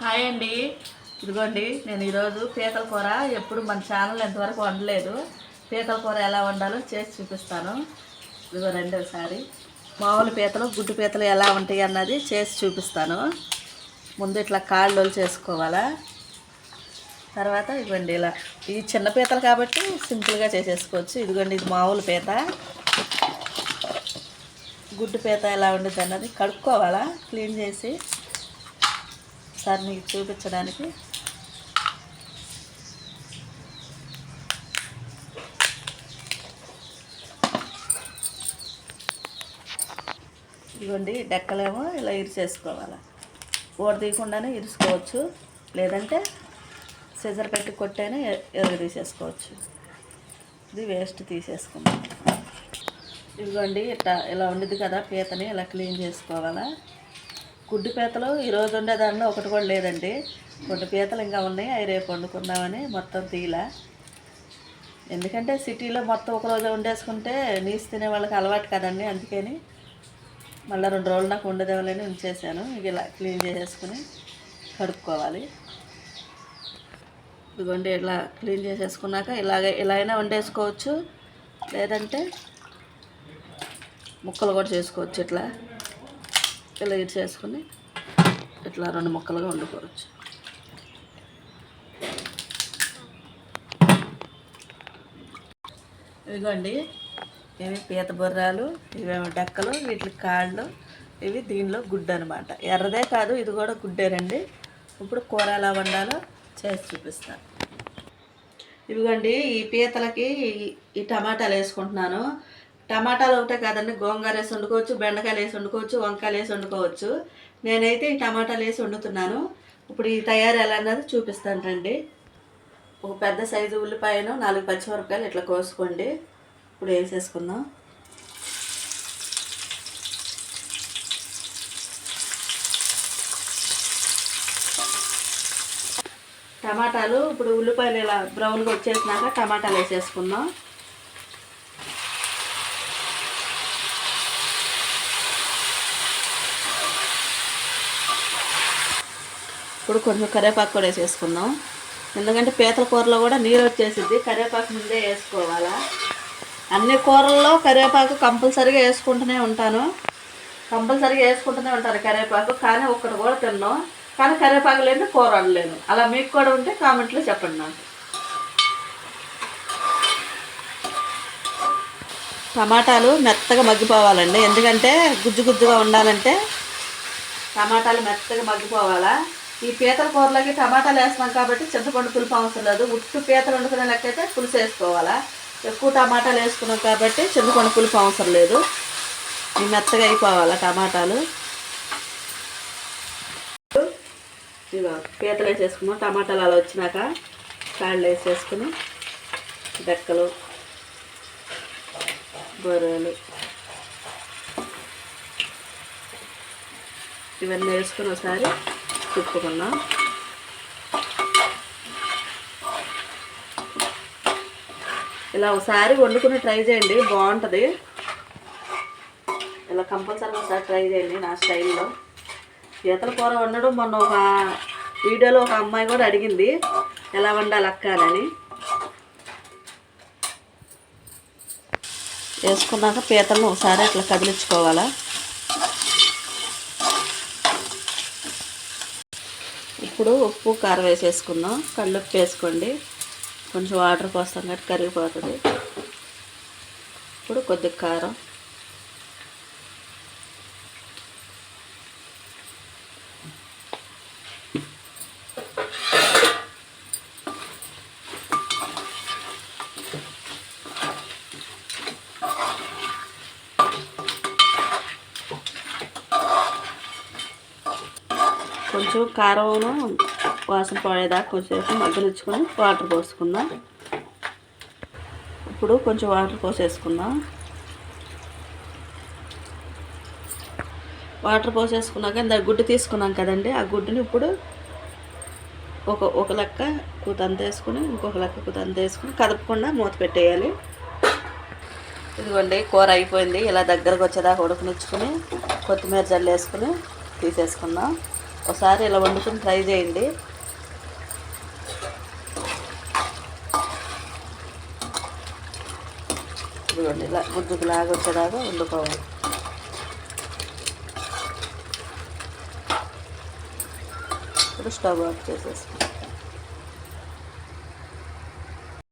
Hi అండి. ఇదిగోండి నేను ఈరోజు పీతల కూర ఎప్పుడు మన ఛానల్ ఎంతవరకు వండలేదు. పీతల కూర ఎలా వండాలో చేసి చూపిస్తాను. ఇదిగో రెండోసారి. మామూలు పీతలు గుడ్డు పీతలు ఎలా ఉంటాయి అన్నది చేసి చూపిస్తాను. ముందు ఇట్లా కాళ్ళు చేసుకోవాలా. తర్వాత ఇదిగోండి ఇలా ఇది చిన్న పీతలు కాబట్టి సింపుల్గా చేసేసుకోవచ్చు. ఇదిగోండి ఇది మామూలు పీత. గుడ్డు పీత ఎలా ఉండదు అన్నది కడుక్కోవాలా క్లీన్ చేసి. ఒకసారి మీకు చూపించడానికి. ఇదిగోండి డెక్కలేమో ఇలా ఇరిచేసుకోవాలి ఓడ తీయకుండానే ఇరుసుకోవచ్చు. లేదంటే సిజర్ పెట్టి కొట్టైనా ఎరుగు తీసేసుకోవచ్చు. ఇది వేస్ట్ తీసేసుకుందాం. ఇదిగోండి ఇట్లా ఇలా ఉండిద్ది కదా పీతని ఇలా క్లీన్ చేసుకోవాలా. గుడ్డు పీతలు ఈరోజు ఉండేదాన్ని ఒకటి కూడా లేదండి. గుడ్డు పీతలు ఇంకా ఉన్నాయి. అవి రేపు వండుకుందామని మొత్తం తీయలా. ఎందుకంటే సిటీలో మొత్తం ఒక రోజు వండేసుకుంటే నీసు తినే వాళ్ళకి అలవాటు కదండి అందుకని మళ్ళీ రెండు రోజులు నాకు ఉండదేమని ఉంచేసాను. ఇక ఇలా క్లీన్ చేసేసుకుని కడుక్కోవాలి. ఇదిగోండి ఇలా క్లీన్ చేసేసుకున్నాక ఇలాగే ఇలా అయినా వండేసుకోవచ్చు. లేదంటే ముక్కలు కూడా చేసుకోవచ్చు ఇట్లా. ఇలా ఇది చేసుకుని ఇట్లా రెండు ముక్కలుగా వండుకోవచ్చు. ఇదిగోండి ఇవి పీత బుర్రాలు ఇవేమో డెక్కలు వీటి కాళ్ళు ఇవి దీనిలో గుడ్డ అనమాట ఎర్రదే కాదు ఇది కూడా గుడ్డేనండి. ఇప్పుడు కూర ఎలా వండాలో చేసి చూపిస్తాను. ఇదిగోండి ఈ పీతలకి ఈ టమాటాలు వేసుకుంటున్నాను. టమాటాలు ఒకటే కాదండి గోంగూర వేసి వండుకోవచ్చు బెండకాయలు వేసి వండుకోవచ్చు వంకాయలు వేసి వండుకోవచ్చు. నేనైతే ఈ టమాటాలు వేసి వండుతున్నాను. ఇప్పుడు ఈ తయారు ఎలా అన్నది చూపిస్తాను రండి. ఒక పెద్ద సైజు ఉల్లిపాయను నాలుగు పచ్చిమిరపకాయలు ఇట్లా కోసుకోండి. ఇప్పుడు వేసేసుకుందాం. టమాటాలు ఇప్పుడు ఉల్లిపాయలు ఇలా బ్రౌన్గా వచ్చేసినాక టమాటాలు వేసేసుకుందాం. ఇప్పుడు కొంచెం కరివేపాకు కూడా వేసేసుకుందాం. ఎందుకంటే పీతల కూరలో కూడా నీరు వచ్చేసింది కరివేపాకు ముందే వేసుకోవాలా. అన్ని కూరల్లో కరివేపాకు కంపల్సరీగా వేసుకుంటూనే ఉంటాను. కంపల్సరీగా వేసుకుంటూనే ఉంటాను కరివేపాకు కానీ ఒక్కటి కూడా తిన్నాం. కానీ కరివేపాకు లేని కూర అనలేను అలా మీకు కూడా ఉంటే కామెంట్లో చెప్పండి నాకు. టమాటాలు మెత్తగా మగ్గిపోవాలండి. ఎందుకంటే గుజ్జు గుజ్జుగా ఉండాలంటే టమాటాలు మెత్తగా మగ్గిపోవాలా. ఈ పీతల కూరలోకి టమాటాలు వేస్తున్నాం కాబట్టి చింతపండు పులుపు అవసరం లేదు. ఉట్టు పీతలు వండుకునే లెక్క అయితే పులుసు వేసుకోవాలా. ఎక్కువ టమాటాలు వేసుకున్నాం కాబట్టి చింతపండు పులుపు అవసరం లేదు. ఇవి మెత్తగా అయిపోవాలా టమాటాలు. పీతలు వేసేసుకున్నాం. టమాటాలు అలా వచ్చినాక కాళ్ళు వేసేసుకుని డెక్కలు బొర్రెలు ఇవన్నీ వేసుకుని ఒకసారి తిప్పుకున్నాం ఇలా ఒకసారి వండుకుని ట్రై చేయండి బాగుంటుంది. ఇలా కంపల్సరీగా ఒకసారి ట్రై చేయండి నా స్టైల్లో. పీతల కూర వండడం మొన్న ఒక వీడియోలో ఒక అమ్మాయి కూడా అడిగింది ఎలా వండాలి అక్క అని. వేసుకున్నాక పీతలను ఒకసారి అట్లా కదిలించుకోవాలా. ఇప్పుడు ఉప్పు కారం వేసేసుకుందాం. కళ్ళుప్పు వేసుకోండి. కొంచెం వాటర్ పోస్తాం కాబట్టి కరిగిపోతుంది. ఇప్పుడు కొద్దిగా కారం. కొంచెం కారంను వాసన పడేదాకా కొంచెంసేపు మగ్గనిచ్చుకొని వాటర్ పోసుకుందాం. ఇప్పుడు కొంచెం వాటర్ పోసేసుకుందాం. వాటర్ పోసేసుకున్నాక ఇందాక గుడ్డు తీసుకున్నాం కదండి ఆ గుడ్డుని ఇప్పుడు ఒక ఒక లెక్క కూతంత వేసుకుని ఇంకొక లెక్క కూతంత వేసుకుని కదపకుండా మూత పెట్టేయాలి. ఇదిగోండి కూర అయిపోయింది. ఇలా దగ్గరకు వచ్చేదాకా ఉడకనిచ్చుకుని కొత్తిమీర జల్లు వేసుకుని తీసేసుకుందాం. ఒకసారి ఇలా వండుకుని ట్రై చేయండి. ఇదిగోండి ఇలా గుజ్జుకు లాగా వండుకోవాలి. ఇప్పుడు స్టవ్ ఆఫ్ చేసేసుకోండి